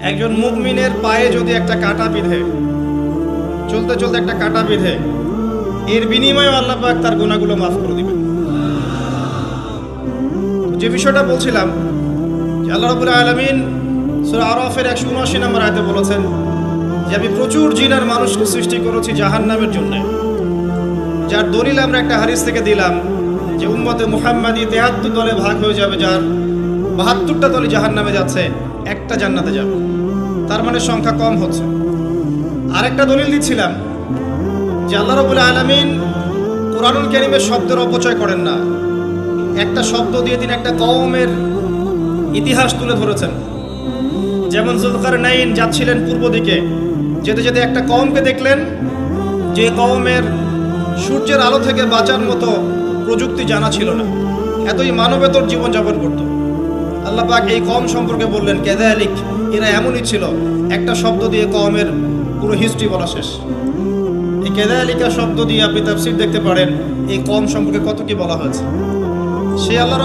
একজন মুমিনের পায়ে যদি একটা কাঁটা বিধে, চলতে চলতে একটা কাঁটা বিধে, এর বিনিময়ে আল্লাহ পাক তার গুণাগুলো মাফ করে দিবেন। যে বিষয়টা বলছিলাম, যে আল্লাহ রবুল আলমিন সুরা আরফের একশো উনআশি নম্বর আয়তে বলেছেন যে, আমি প্রচুর জিন আর মানুষকে সৃষ্টি করেছি জাহান নামের জন্য। যার দলিল আমরা একটা হারিস থেকে দিলাম যে উম্মতে মুহাম্মাদি তেহাত্তর দলে ভাগ হয়ে যাবে, যার বাহাত্তরটা দলে জাহান নামে যাচ্ছে, একটা জান্নাতে যাবে। তার মানে সংখ্যা কম হচ্ছে। আরেকটা দলিল দিচ্ছিলাম, যে আল্লাহ রবুল আলমিন কোরআনুল কেরিমের শব্দের অপচয় করেন না। একটা শব্দ দিয়ে তিনি একটা কওমের ইতিহাস তুলে ধরেছেন। যেমন জুলকার নাইন যাচ্ছিলেন পূর্ব দিকে, যেতে যেতে একটা কওমকে দেখলেন, যে কওমের সূর্যের আলো থেকে বাঁচার মতো প্রযুক্তি জানা ছিল না। এতই মানবেতর জীবনযাপন করত। আল্লাহ পাক এই কম সম্পর্কে বললেন কেদায়ালিক এরা এমনই ছিল। একটা শব্দ দিয়ে কমের পুরো হিস্ট্রি বলা শেষ। এই কেদায়ালিকা শব্দ দিয়ে আপনি তাফসির দেখতে পারেন, এই কম সম্পর্কে কত কি বলা হয়েছে। সে আল্লাহ